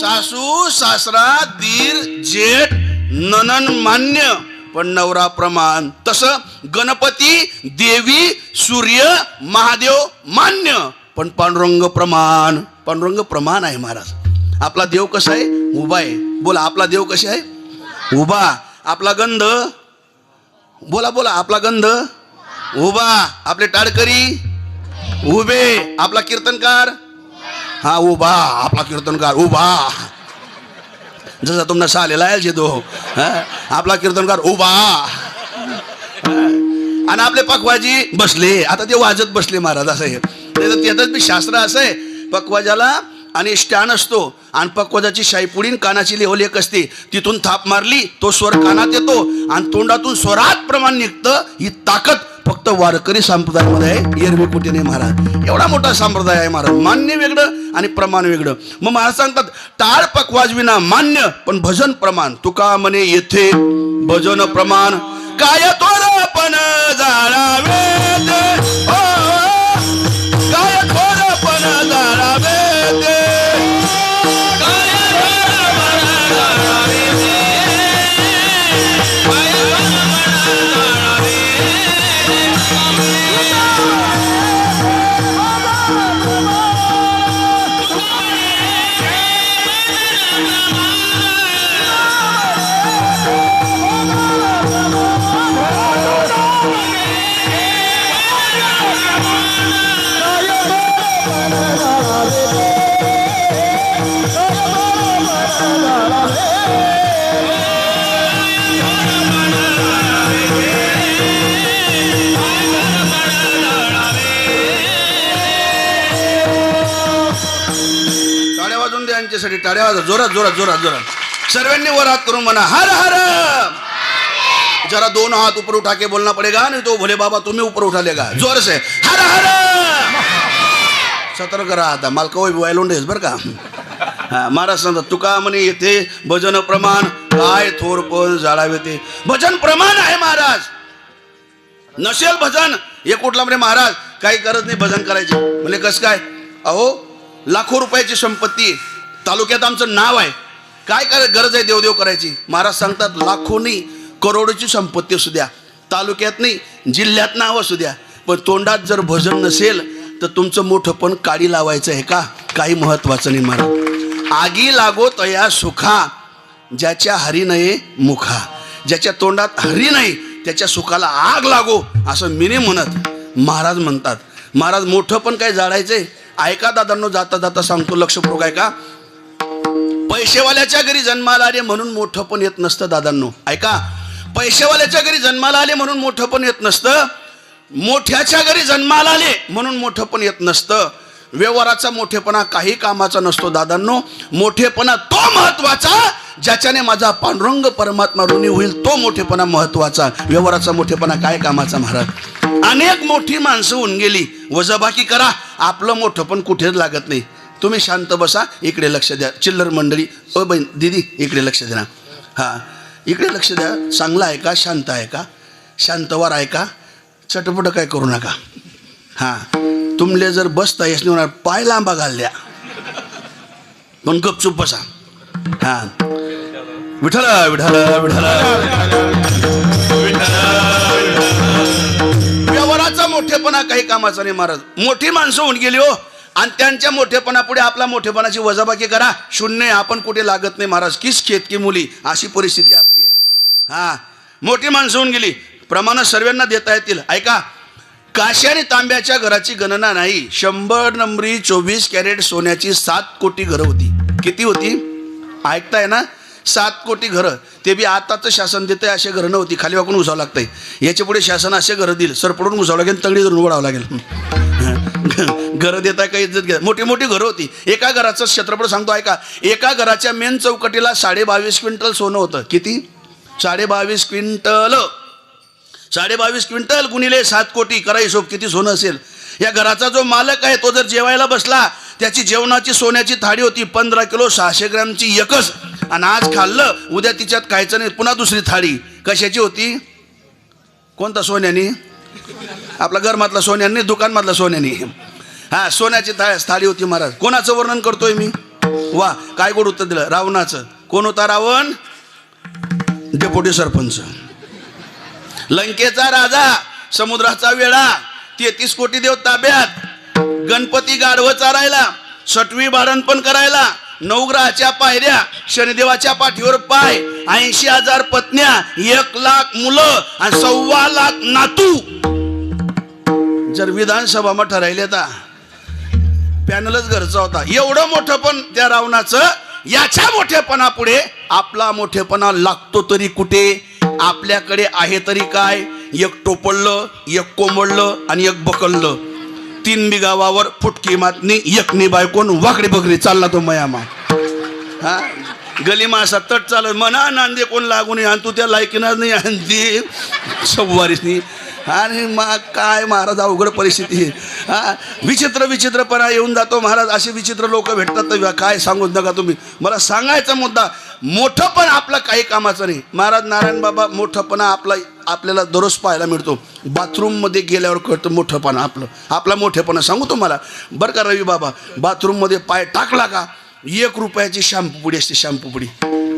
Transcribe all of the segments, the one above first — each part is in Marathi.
सासू सासरा दीर जेठ ननन मान्य. पण नवरा प्रमाण तस गणपती देवी सूर्य महादेव मान्य. पण पांडुरंग प्रमाण पांडुरंग प्रमाण आहे महाराज. आपला देव कसा आहे? उभा आहे. बोला आपला देव कसा आहे? उभा. आपला गंध? बोला बोला आपला गंध. उभा आपले टाळकरी. उभे आपला कीर्तनकार. हा उभा आपला कीर्तनकार उभा. जसा तुमना सालेला आहे तो आपला कीर्तनकार उभा. आणि आपले पकवाजी बसले. आता ते वाजत बसले महाराज असं आहे नाही त्यातच बी शास्त्र असं आहे. पकवाजाला आणि स्टॅन असतो. आणि पकवाजाची शाईपुडीन कानाची लेवल एक असते. तिथून थाप मारली तो स्वर कानात येतो आणि तोंडातून स्वरात प्रमाण निघतं. ही ताकद फक्त वारकरी संप्रदायामध्ये आहे. एरवी कुठे नाही महाराज. एवढा मोठा संप्रदाय आहे महाराज. मान्य वेगळं आणि प्रमाण वेगळं. मग महाराज सांगतात टाळ पकवाज विना मान्य पण भजन प्रमाण. तुका म्हणे येथे भजन प्रमाण. काय तोरपण जाणावे हो! वाजून टाळ्या वाजवा. जोरात जोरात जोरात जोरात. सर्वांनी वर हात करून म्हणा हर हर. जरा दोन हात ऊपर उठा के बोलना पड़ेगा नाही तो भोले बाबा तुम्ही ऊपर उठा लेगा जोर से हर हर. सतर्क राहा आता. मला कवय वायलोंडेस बरं का. महाराज सांगतात तुका म्हणे येथे भजन प्रमाण काय थोर पण जाळावे ते. भजन प्रमाण आहे महाराज. नसेल भजन. हे कुठला म्हणे महाराज? काही गरज नाही भजन करायची. म्हणजे कसं काय? अहो लाखो रुपयाची संपत्ती तालुक्यात आमचं नाव आहे. काय काय गरज आहे देवदेव करायची? महाराज सांगतात लाखो नाही करोडोची संपत्ती असू द्या. तालुक्यात नाही जिल्ह्यात नाव असू द्या. पण तोंडात जर भजन नसेल तर तुमचं मोठं पण काडी लावायचं आहे का? काही महत्वाचं नाही महाराज. आगी लागो तया सुखा ज्याच्या हरी नये मुखा. ज्याच्या तोंडात हरी नाही त्याच्या सुखाला आग लागो असं मी नाही म्हणत महाराज म्हणतात. महाराज मोठं पण काय जाळायचंय? ऐका दादांनो जाता जाता सांगतो लक्षपूर्वक का? पैसेवाल्याच्या घरी जन्माला आले म्हणून मोठं पण येत नसतं दादांनो. ऐका पैसेवाल्याच्या घरी जन्माला आले म्हणून मोठं पण येत नसतं मोठ्याच्या घरी जन्माला आले म्हणून मोठं पण येत नसतं. व्यवहाराचा मोठेपणा काही कामाचा नसतो दादांनो. मोठेपणा तो महत्त्वाचा ज्याच्याने माझा पांडुरंग परमात्मा ऋणी होईल तो मोठेपणा महत्त्वाचा व्यवहाराचा मोठेपणा काय कामाचा महाराज? अनेक मोठी माणसं होऊन गेली. वजबाकी करा. आपलं मोठं पण कुठेच लागत नाही. तुम्ही शांत बसा इकडे लक्ष द्या. चिल्लर मंडळी अ बहीण दिदी इकडे लक्ष द्या हां इकडे लक्ष द्या. चांगलं आहे का? शांत आहे का? शांतवार आहे का? चटपट काय करू नका. हां तुमले जर बसता येस नाही होणार पाय लांबा घाल द्या. पण गपचूप बसा. हां. विठ्ठल विठ्ठल विठ्ठल. व्यवहाराचा मोठेपणा काही कामाचा नाही महाराज. मोठी माणसं होऊन गेली हो. आणि त्यांच्या मोठेपणापुढे आपला मोठेपणाची वजाबाकी करा. शून्य आपण कुठे लागत नाही महाराज. किस खेत की मुली? अशी परिस्थिती आपली आहे. हा. मोठी माणसं होऊन गेली. प्रमाण सर्वांना देता येतील. ऐका. काशी आणि तांब्याच्या घराची गणना नाही. शंभर नंबरी चोवीस कॅरेट सोन्याची सात कोटी घरं होती. किती होती? ऐकताय ना? सात कोटी घरं. ते बी आताचं शासन देतंय असे घरं नव्हती. खाली वाकून घुसावं लागतंय. याच्यापुढे शासन असे घरं देईल. सरपडून घुसावं लागेल तगडी धरून उघडावं लागेल. घरं देताय काही इज्जत घ्या मोठी मोठी घरं होती. एका घराचं क्षेत्रफळ सांगतो ऐका. एका घराच्या मेन चौकटीला साडे बावीस क्विंटल सोनं होतं. किती? साडे बावीस क्विंटल. साडे बावीस क्विंटल गुणिले सात कोटी. करा हिशोब किती सोनं असेल? या घराचा जो मालक आहे तो जर जेवायला बसला त्याची जेवणाची सोन्याची थाळी होती पंधरा किलो सहाशे ग्रॅमची एकच. आणि आज खाल्लं उद्या तिच्यात खायचं नाही पुन्हा दुसरी थाळी. कशाची होती? कोणता सोन्यानी? आपला घरमधला सोन्याने दुकानमधला सोन्याने. हा सोन्याची था थाळी होती महाराज. कोणाचं वर्णन करतोय मी? वा काय गोड उत्तर दिलं? रावणाचं. कोण होता रावण? डेप्युटी सरपंच. लंकेचा राजा समुद्राचा वेळा तेहतीस कोटी देव ताब्यात गणपती गाढवं चारायला सटवी भारण पण करायला नवग्रहाच्या पायऱ्या शनिदेवाच्या पाठीवर पाय ऐंशी हजार पत्न्या एक लाख मुलं आणि सव्वा लाख नातू. जर विधानसभा मग ठरायले आता पॅनलच घरचा होता. एवढं मोठं पण त्या रावणाचं याच्या मोठेपणा पुढे आपला मोठेपणा लागतो तरी कुठे? आपल्याकडे आहे तरी काय? एक टोपडलं एक कोंबडलं आणि एक बकललं. तीन बिगावावर फुटकी मातनी एकनी बायकोन वाकडी बकरी चालला तो मयामा. हा? गली असा तट चालत म्हणा नांदे कोण लागून आणि तू त्या लायकीनाच नाही आणते सव्वारीसनी आणि मग काय महाराज अवघड परिस्थिती आहे. हा? विचित्र विचित्रपणा येऊन जातो महाराज. असे विचित्र लोक भेटतात तर काय सांगूच नका तुम्ही. मला सांगायचा मुद्दा मोठं पण आपलं काही कामाचं नाही. महाराज नारायण बाबा मोठंपणा आपला आपल्याला दररोज पाहायला मिळतो. बाथरूममध्ये गेल्यावर कळतं मोठंपणा आपलं. आपला मोठेपणा सांगू तुम्हाला? बरं का रवी बाबा बाथरूममध्ये पाय टाकला का? एक रुपयाची शॅम्पूपुडी असते शॅम्पूपुडी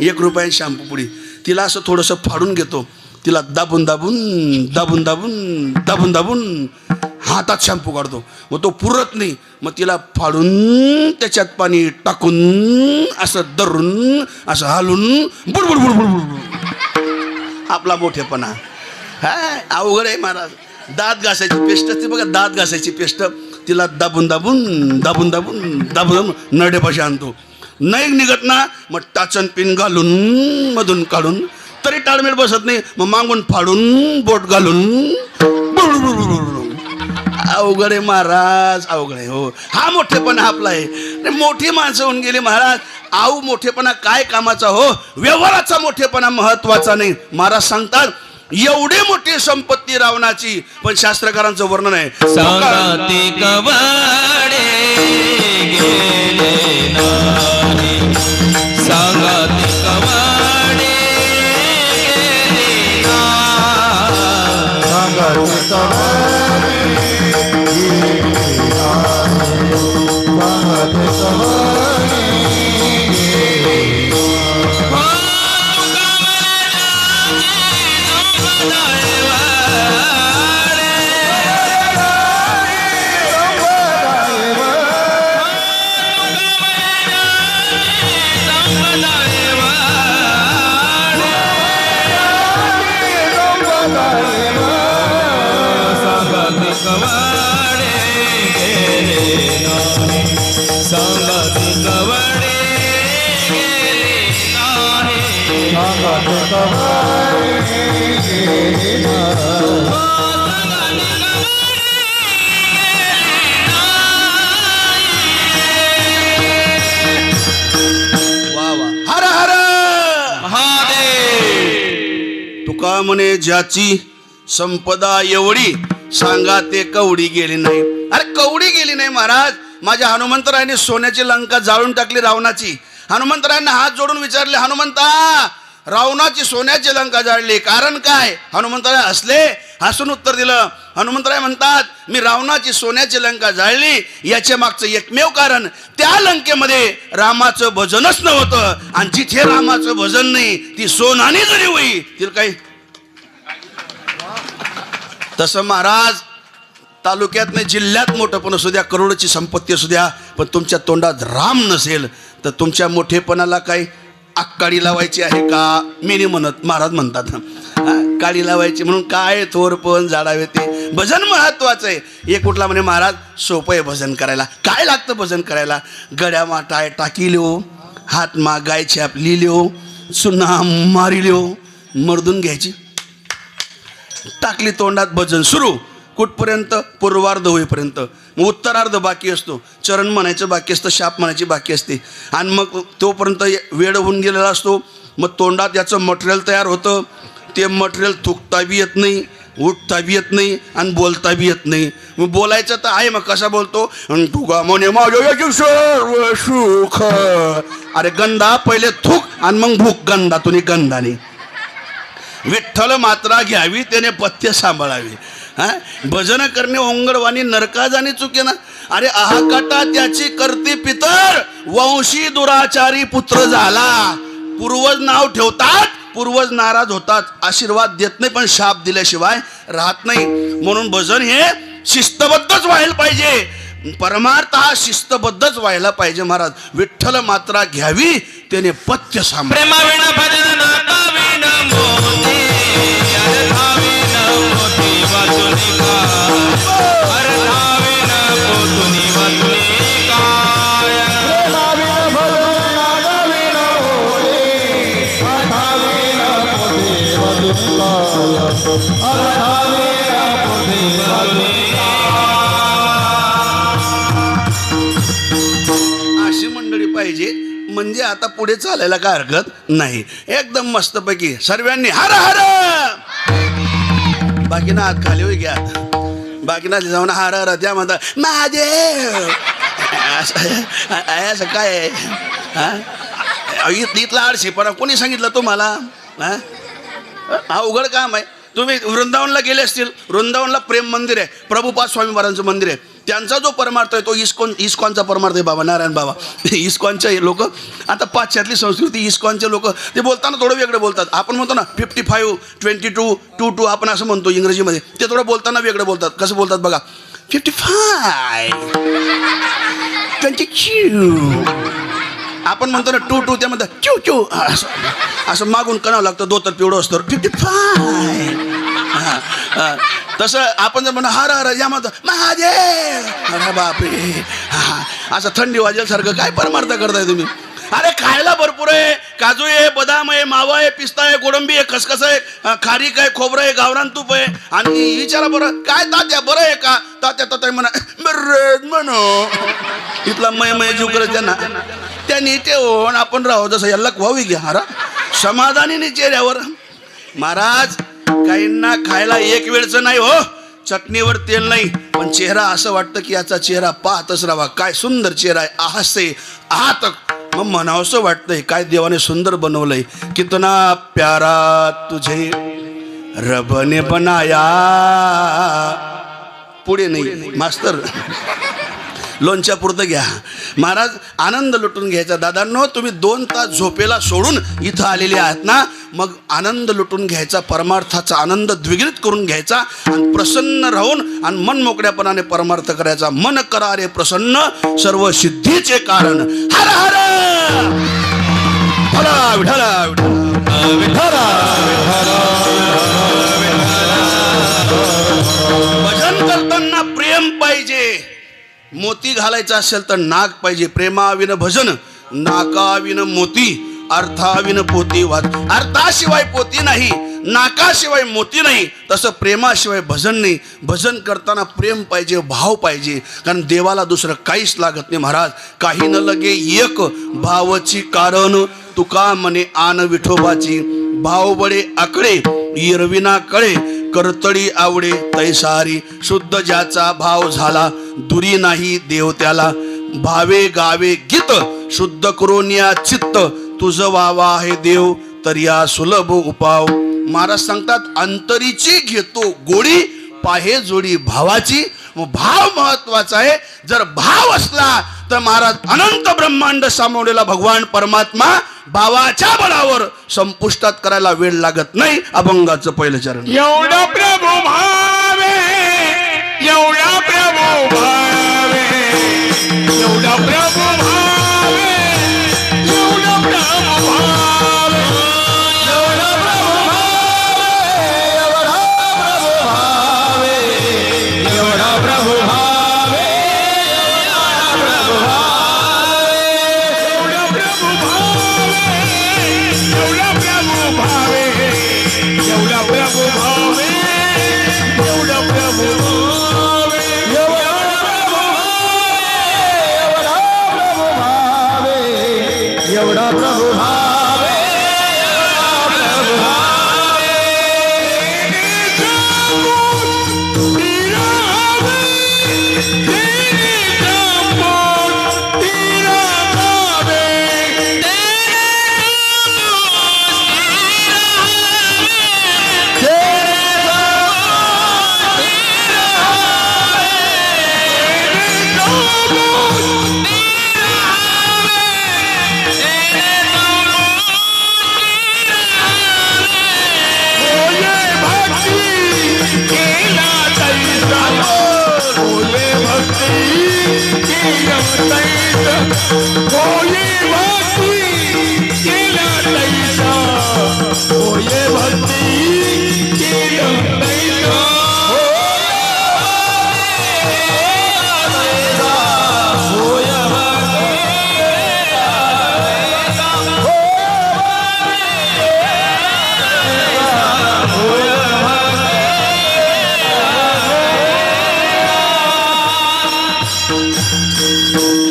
एक रुपयाची शॅम्पू पुडी. तिला असं थोडंसं फाडून घेतो. तिला दाबून दाबून दाबून दाबून दाबून दाबून हातात शॅम्पू काढतो. मग तो पुरत नाही. मग तिला फाडून त्याच्यात पाणी टाकून असं धरून असं हालून बुडबुड बुडबुड बुडबुड. आपला मोठेपणा. हाय अवघड आहे महाराज. दात घासायची पेस्ट असते बघा दात घासायची पेस्ट. तिला दाबून दाबून दाबून दाबून दाबून दाबून नरडेपाशी आणतो. नाही निघत ना मग टाचन पिन घालून मधून काढून तरी टाळमेळ बसत नाही. मग मागून फाडून बोट घालून अवघड आहे महाराज अवघड आहे हो. हा मोठेपणा आपला आहे. मोठी माणसं होऊन गेली महाराज. आऊ मोठेपणा काय कामाचा हो. व्यवहाराचा मोठेपणा महत्त्वाचा नाही. महाराज सांगतात एवढी मोठी संपत्ती रावणाची पण शास्त्रकारांचं वर्णन आहे सांगाते कवाडे गेले ना. तुका म्हणे ज्याची संपदा एवढी सांगा ते कवडी गेली नाही. अरे कवडी गेली नाही महाराज. माझ्या हनुमंतरायाने सोन्याची लंका जाळून टाकली रावणाची. हनुमंतरायांना हात जोडून विचारले हनुमंता रावणाची सोन्याची लंका जाळली. कारण काय? हनुमंतराय असले हसून उत्तर दिलं. हनुमंतराय म्हणतात मी रावणाची सोन्याची लंका जाळली. याच्या मागचं एकमेव कारण त्या लंकेमध्ये रामाचं भजनच नव्हतं. आणि जिथे रामाचं भजन नाही ती सोनाने जरी होई तिला काही तसं महाराज तालुक्यात नाही जिल्ह्यात मोठं पण असू द्या करोडची संपत्ती असू द्या पण तुमच्या तोंडात राम नसेल तर तुमच्या मोठेपणाला काही आक्काडी लावायची आहे का? मी नाही म्हणत महाराज म्हणतात काडी लावायची म्हणून काय थोरपण झाडावे ते. भजन महत्वाचं आहे. हे कुठला म्हणे महाराज? सोपं आहे भजन करायला. काय लागतं भजन करायला? गड्या माटाय टाकी लिहो हात मा गायची आपली लिहिलो सुन्हा मारी लिहो मर्दून घ्यायची. टाकली तोंडात भजन. सुरू. कुठपर्यंत? पूर्वार्ध होईपर्यंत. मग उत्तरार्ध बाकी असतो. चरण म्हणायचं बाकी असतं शाप म्हणायची बाकी असते. आणि मग तोपर्यंत वेळ होऊन गेलेला असतो. मग तोंडात याचं मटेरियल तयार होतं. ते मटेरियल थुकता बी येत नाही उठता बी येत नाही आणि बोलता बी येत नाही. मग बोलायचं तर आहे मग कसा बोलतो? तुगा म्हणे माझ्या सर्व सुख. अरे गंधा पहिले थुक आणि मग भूक गंधातून गंधाने. विठ्ठल मात्रा घ्यावी त्याने पथ्य सांभाळावी. हा? भजन करणे ओंगडवाणी नरका जाणे चुके ना अरे आहाकाटा त्याची करती पितर. वंशी दुराचारी पुत्र झाला. पूर्वज नाव ठेवतात पूर्वज नाराज होतात. आशीर्वाद देत नाही पण शाप दिल्याशिवाय राहत नाही. म्हणून भजन हे शिस्तबद्धच व्हायला पाहिजे. परमार्थ हा शिस्तबद्धच व्हायला पाहिजे महाराज. विठ्ठल मात्रा घ्यावी त्याने पथ्य सांभाळ अशी मंडळी पाहिजे म्हणजे आता पुढे चालायला काय हरकत नाही. एकदम मस्तपैकी सर्वांनी हर हर! बाकीना आत खाली होई घ्या बाकीना जाऊन हार हर त्या म्हणता महादेव! असं असं काय आहे? हा? इत- इथला आळशीपणा कोणी सांगितलं तुम्हाला? हा? हा उघड काम आहे. तुम्ही वृंदावनला गेले असतील. वृंदावनला प्रेम मंदिर आहे. प्रभुपाद स्वामी महाराजांचं मंदिर आहे. त्यांचा जो परमार्थ आहे तो इस्कॉन इस्कॉनचा परमार्थ आहे बाबा नारायण बाबा. इस्कॉनचे लोक आता पाश्चातली संस्कृती इस्कॉनचे लोक ते बोलताना थोडं वेगळं बोलतात. आपण म्हणतो ना fifty five twenty two two two आपण असं म्हणतो इंग्रजीमध्ये. ते थोडं बोलताना वेगळं बोलतात. कसं बोलतात बघा? फिफ्टी फाय ट्वेंटी आपण म्हणतो ना टू टू त्या म्हणतात च्यू च्यू असं. असं मागून करावं लागतं दोतर पिवळं असतो. फिफ्टी फाय तसं आपण जर म्हणतो हर हर या म्हणतो महादेव! अरे बापरे. हा, असं थंडी वाजेल काय परमार्थ करताय तुम्ही? अरे खायला भरपूर आहे. काजू आहे बदाम आहे मावा आहे पिस्ता आहे गोडंबी आहे खसखस आहे खारीक आहे खोबरं आहे गावरान तूप आहे. आणि विचारा बरं काय तात्या बरं आहे का? तात्या तात्या म्हणा बरं म्हणो. इथला मय मय जीव करत त्यांना. त्यांनी ठेवून आपण राहू जसं याला व्हावी घ्या हरा समाधानीने चेहऱ्यावर. महाराज काहींना खायला एक वेळचं नाही हो. चटणीवर तेल नाही. पण चेहरा असं वाटतं की याचा चेहरा पाहतच राहावा. काय सुंदर चेहरा आहे. आहसे आहात मग म्हणावंसं वाटतंय काय देवाने सुंदर बनवलंय. कितना प्यारा तुझे रबने बनाया. पुढे नाही मास्तर. लोणच्या पुरतं घ्या. महाराज आनंद लुटून घ्यायचा. दादांनो तुम्ही दोन तास झोपेला सोडून इथं आलेले आहात ना? मग आनंद लुटून घ्यायचा परमार्थाचा आनंद द्विगृत करून घ्यायचा आणि प्रसन्न राहून आणि मन मोकळ्यापणाने परमार्थ करायचा. मन करारे प्रसन्न सर्व सिद्धीचे कारण. हर हर! भजन करताना प्रेम पाहिजे. मोती घालायचा असेल तर नाग पाहिजे. प्रेमाविन भजन नाकाविन मोती. अर्थाविन पोती वाद. अर्थाशिवाय पोती नाही नाकाशिवाय मोती नाही तसं प्रेमाशिवाय भजन नाही. भजन करताना प्रेम पाहिजे भाव पाहिजे. कारण देवाला दुसरं काहीच लागत नाही महाराज. काही न लगे एक भावची कारण. तुका म्हणे आन विठोबाची. भाव बडे आकडे इरविना कळे. करतळी आवडे तैसारी. शुद्ध ज्याचा भाव झाला दुरी नाही देव त्याला भावे गावे गीत शुद्ध करून या चित्त. तुझ वावा आहे देव तर या सुलभ उपाव. महाराज सांगतात अंतरीची घेतो गोडी पाहे जोडी भावाची. भाव महत्त्वाचा आहे. जर भाव असला तर महाराज अनंत ब्रह्मांड सामावलेला भगवान परमात्मा भावाच्या बळावर संपुष्टात करायला वेळ लागत नाही. अभंगाचं पहिलं चरण. एवढा प्रभू भावे एवढा प्रभू भाव.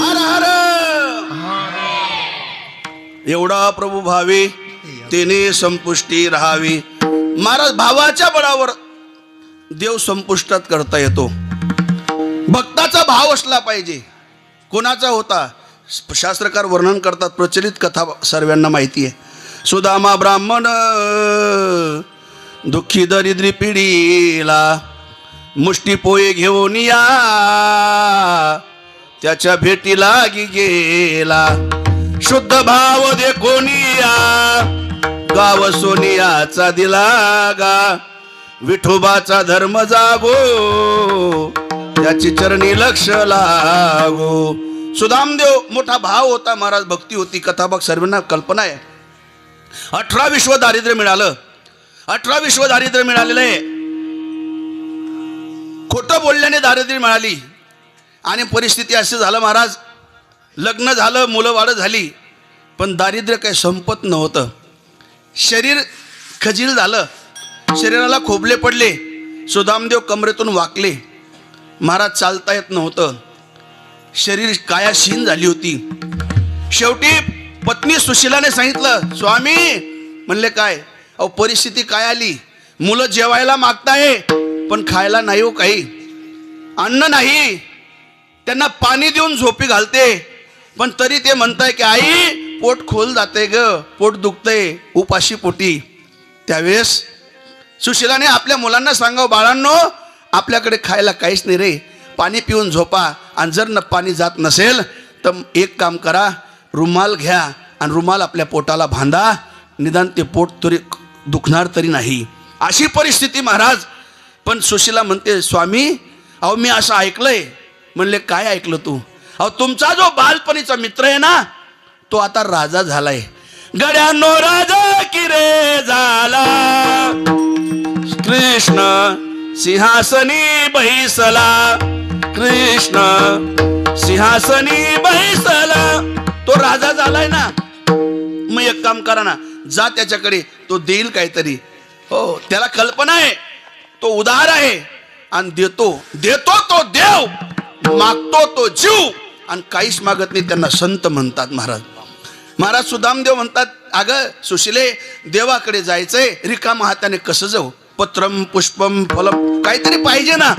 हर हर! एवढा प्रभू भावी तिने संपुष्टी राहावी. महाराज भावाच्या बळावर देव संपुष्टात करता येतो. भक्ताचा भाव असला पाहिजे. कोणाचा होता? शास्त्रकार वर्णन करतात प्रचलित कथा सर्वांना माहिती आहे. सुदामा ब्राह्मण दुःखी दरिद्री पिढीला मुष्टी पोये घेऊन या. त्याच्या भेटीला लागी गेला. शुद्ध भाव दे कोणिया गाव सोनियाचा दिला गा विठोबाचा धर्म जागो त्याची चरणी लक्ष लागो. सुदामदेव मोठा भाव होता महाराज भक्ती होती कथाबक सर्वांना कल्पना आहे. अठरा विश्व दारिद्र्य मिळालं. अठरा विश्व दारिद्र्य मिळालेलं आहे. खोटं बोलल्याने दारिद्र्य मिळाली. आणि परिस्थिती अशी झालं महाराज लग्न झालं मुलं वाढं झाली पण दारिद्र्य काही संपत नव्हतं. शरीर खजील झालं शरीराला खोबले पडले सुदामदेव कमरेतून वाकले. महाराज चालता येत नव्हतं. शरीर कायाशीन झाली होती. शेवटी पत्नी सुशिलाने सांगितलं स्वामी म्हणले काय अहो परिस्थिती काय आली? मुलं जेवायला मागताय पण खायला नाही हो काही. अन्न नाही त्यांना पाणी देऊन झोपी घालते. पण तरी ते म्हणताय की आई पोट खोल जाते ग पोट दुखतंय उपाशी पोटी. त्यावेळेस सुशिलाने आपल्या मुलांना सांगावं बाळांनो आपल्याकडे खायला काहीच नाही रे. पाणी पिऊन झोपा. आणि जर न पाणी जात नसेल तर एक काम करा. रुमाल घ्या आणि रुमाल आपल्या पोटाला बांधा. निदान ते पोट तरी दुखणार तरी नाही. अशी परिस्थिती महाराज. पण सुशिला म्हणते स्वामी अहो मी असं ऐकलंय. म्हणले काय ऐकलं तू? अहो तुमचा जो बालपणीचा मित्र आहे ना तो आता राजा झालाय. गड्यानो राजा किरे रे झाला? कृष्ण सिंहासनी बैसला कृष्ण सिंहासनी बैसला तो राजा झालाय ना? मग एक काम करा ना जा त्याच्याकडे तो देईल काहीतरी. हो त्याला कल्पना आहे. तो उदार आहे. आणि देतो देतो तो देव. मागतो तो जीव. आणि काहीच मागत नाही त्यांना संत म्हणतात महाराज. महाराज सुदामदेव म्हणतात अगं सुशिले देवाकडे जायचंय रिकामा हाताने कसं जाऊ? पत्रम पुष्पम फलम काहीतरी पाहिजे ना.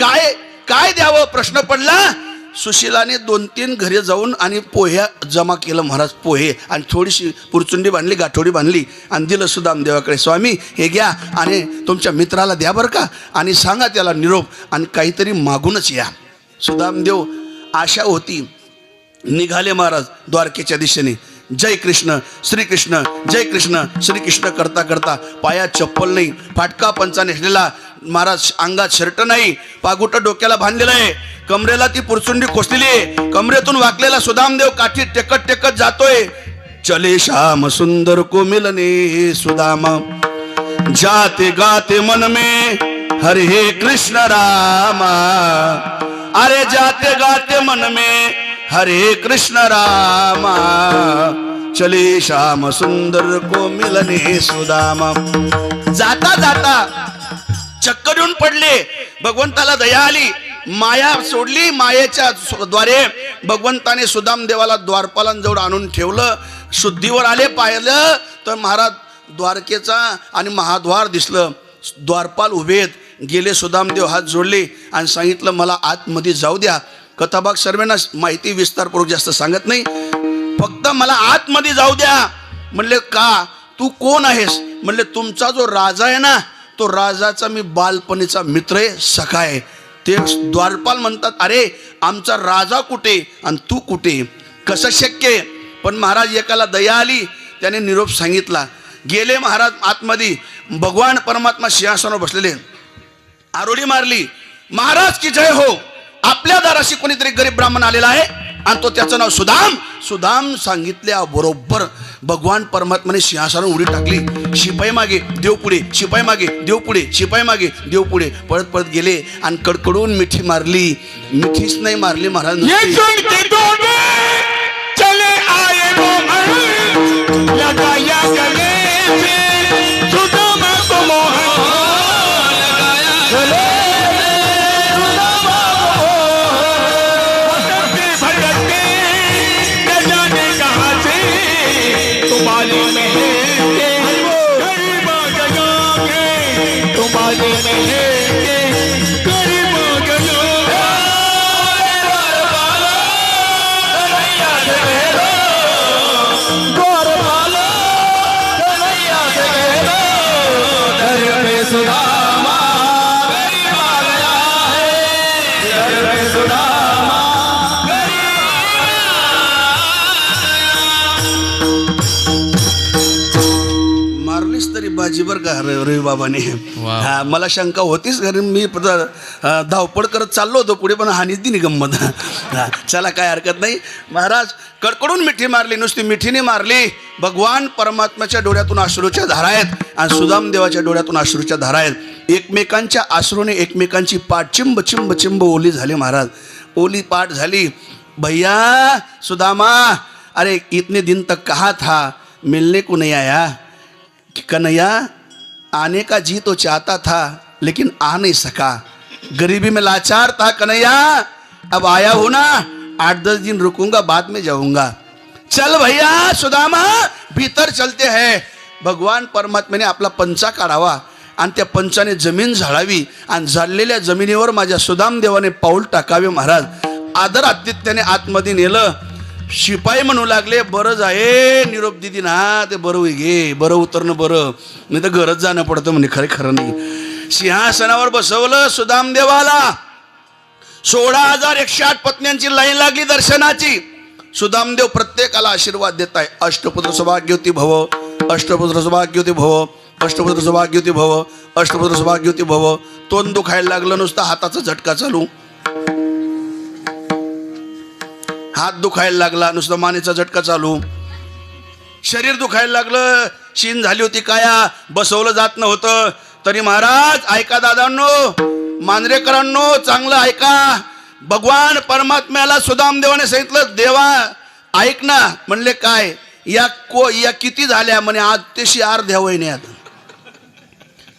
काय काय द्यावं? प्रश्न पडला. सुशिलाने दोन तीन घरी जाऊन आणि पोह्या जमा केलं महाराज पोहे. आणि थोडीशी पुरचुंडी बांधली गाठोडी बांधली. आणि दिलं सुदामदेवाकडे स्वामी हे घ्या आणि तुमच्या मित्राला द्या बरं का? आणि सांगा त्याला निरोप आणि काहीतरी मागूनच या. सुदामदेव आशा होती. निघाले महाराज द्वारकेच्या दिशेने. जय कृष्ण श्रीकृष्ण जय कृष्ण. श्रीकृष्ण करता करता पाया चप्पल नाही. फाटका पंचा नेसलेला महाराज अंगात शर्ट नाही. पागुट डोक्याला बांधलेलं आहे. कमरेला ती पुरचुंडी खोसलेली आहे. कमरेतून वाकलेला सुदामदेव काठी टेकत टेकत जातोय. चले श्याम सुंदर को मिलने सुदाम. जाते गाते मन में हरे कृष्ण रामा. अरे जाते गाते मन में हरे कृष्ण रामा। चले श्याम सुंदर को मिलने सुदामा। जाता जाता चक्कर येऊन पडले भगवंताला दया आली माया सोडली मायेच्या द्वारे भगवंताने सुदाम देवाला द्वारपालांजवळ आणून ठेवलं शुद्धीवर आले पाहिलं तर महाराज द्वारकेचा आणि महाद्वार दिसलं द्वारपाल उभेत गेले सुदामदेव हात जोडले आणि सांगितलं मला आतमध्ये जाऊ द्या. कथाबाग सर्वांना माहिती विस्तारपूर्वक जास्त सांगत नाही. फक्त मला आतमध्ये जाऊ द्या. म्हणले का? तू कोण आहेस? म्हणले तुमचा जो राजा आहे ना तो राजाचा मी बालपणीचा मित्र आहे सखा आहे. ते द्वारपाल म्हणतात अरे आमचा राजा कुठे आणि तू कुठे? कसं शक्य आहे? पण महाराज एकाला दया आली त्याने निरोप सांगितला गेले महाराज आतमध्ये. भगवान परमात्मा सिंहासनावर बसलेले. आरोडी मारली. महाराज की जय हो. आपल्या दाराशी कोणीतरी गरीब ब्राह्मण आलेला आहे आणि तो त्याचं नाव सुदाम. सुदाम सांगितल्या बरोबर भगवान परमात्माने सिंहासनावर उडी टाकली. शिपाई मागे देव पुढे. शिपाई मागे देव पुढे. शिपाई मागे देव पुढे. पळत पळत गेले आणि कडकडून मिठी मारली. मिठीच नाही मारली महाराज चले आए बाजी बर का र- रवी बाबाने. हा मला शंका होतीच कारण मी धावपळ करत चाललो होतो पुढे पण हानीच दिली गंमत. हा, चला काय हरकत नाही. महाराज कडकडून मिठी मारली नुसती मिठीने मारली. भगवान परमात्म्याच्या डोळ्यातून अश्रूच्या धारा आहेत आणि सुदाम देवाच्या डोळ्यातून अश्रूच्या धारा आहेत. एकमेकांच्या अश्रूने एकमेकांची पाठ चिंब चिंब चिंब ओली झाली महाराज. ओली पाठ झाली. भैया सुदामा अरे इतने दिन तक कहा था? मिलने को नहीं आया. कि कन्हैया आने का जी तो चाहता था लेकिन आ नहीं सका। गरीबी में लाचार था कन्हैया। अब आया हूं ना आठ दस दिन रुकूंगा बाद में जाऊंगा। चल भैया सुदामा भीतर चलते हैं। भगवान परमात्म्याने आपला पंचा काढावा आणि त्या पंचाने जमीन झाडावी आणि झाडलेल्या जमिनीवर माझ्या सुदाम देवाने पाऊल टाकावे महाराज. आदर आदित्याने आतमध्ये नेलं शिपाई म्हणू लागले बरं जाये निरोप दिदी ना ते बरं होई घे बरं उतरणं बरं. नाही तर गरज जाणं पडतं म्हणजे खरे खरं नाही. सिंहासनावर बसवलं सुदामदेवाला. सोळा हजार एकशे आठ पत्न्यांची लाईन लागली दर्शनाची. सुदामदेव प्रत्येकाला आशीर्वाद देत आहे अष्टपुत्र सौभाग्यवती भव अष्टपुत्र सौभाग्यवती भव अष्टपुत्र सौभाग्यवती भव अष्टपुत्र सौभाग्यवती भव. तोंड दुखायला लागलं नुसतं हाताचा झटका चालू. हात दुखायला लागला नुसतं मानेचा झटका चालू. शरीर दुखायला लागलं शीन झाली होती काया बसवलं जात नव्हतं. तरी महाराज ऐका दादांनो मांजरेकरांनो चांगलं ऐका. भगवान परमात्म्याला सुदामदेवाने सांगितलं देवा ऐक ना. म्हणले काय? या को या किती झाल्या? म्हणे आज तेशी अर्ध्या वहिन्यात.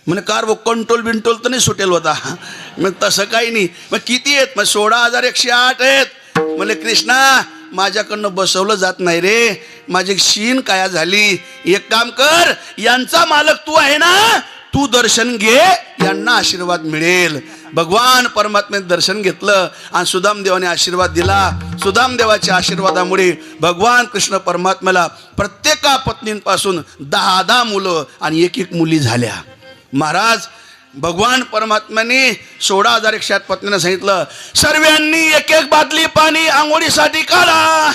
म्हणे कार वो कंट्रोल बिंटोल तर नाही सुटेल होता. मग तसं काही नाही. मग किती आहेत? मग सोळा हजार एकशे आठ आहेत. म्हणले कृष्णा माझ्याकडनं बसवलं जात नाही रे. माझी शीन काया झाली. एक काम कर यांचा मालक तू आहे ना तू दर्शन घे यांना आशीर्वाद मिळेल. भगवान परमात्म्याने दर्शन घेतलं आणि सुदाम देवाने आशीर्वाद दिला. सुदाम देवाच्या आशीर्वादामुळे भगवान कृष्ण परमात्म्याला प्रत्येका पत्नींपासून दहा दहा मुलं आणि एक एक मुली झाल्या. महाराज भगवान परमात्म्याने सोळा हजार एकशे आठ पत्नीनं सांगितलं सर्वांनी एक एक बादली पाणी आंघोळीसाठी काढा.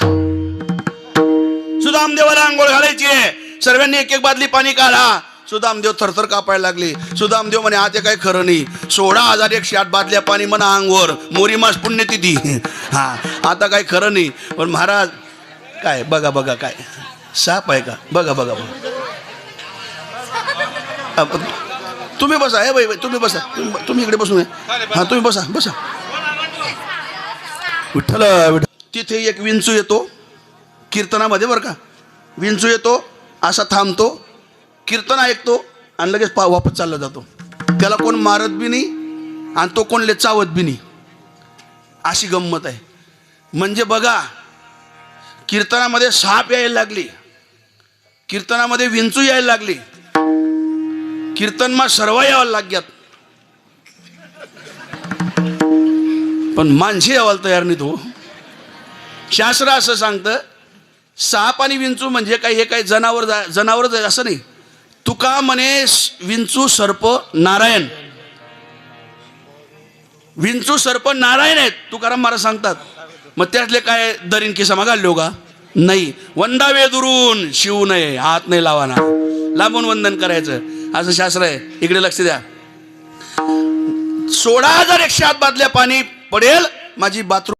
सुदामदेवाला आंघोळ घालायची आहे. सर्वांनी एक एक बादली पाणी काढा. सुदामदेव थरथर कापायला लागले. सुदामदेव म्हणे आता काही खरं नाही. सोळा हजार एकशे आठ बादल्या पाणी म्हणा अंगवर मोरी मास पुण्यतिथी. हा आता काही खरं नाही. पण महाराज काय बघा बघा काय. साप आहे का? बघा बघा बघा. तुम्ही बसा हे बाई तुम्ही बसा. तुम्ही- तुम्ही इकडे बसून हा तुम्ही बसा बसा. विठ्ठल विठ्ठल. तिथे एक विंचू येतो कीर्तनामध्ये बरं का. विंचू येतो असा थांबतो कीर्तन ऐकतो आणि लगेच पा वापस चालला जातो. त्याला कोण मारत बी नाही आणि तो कोण चावत बी नाही. अशी गंमत आहे. म्हणजे बघा कीर्तनामध्ये साप यायला लागली. कीर्तनामध्ये विंचू यायला लागली. कीर्तनमा सर्व यावं लाग्यात पण माणशी यावायला तयार नाही तो हो. शास्त्र असं सांगतं साप आणि विंचू म्हणजे काही हे काय जनावर जा- जनावर असं नाही. तुका म्हणे विंचू सर्प नारायण. विंचू सर्प नारायण आहेत तुकाराम महाराज सांगतात. मग त्यातले काय दरीन किसा घाललो का नाही. वंदावे दुरून शिवू नये हात नाही लावाना. लांबून वंदन करायचं. असं शास्त्र आहे. इकडे लक्ष द्या. सोळा हजार एकशे आत बादल्या पाणी पडेल माझी बाथरूम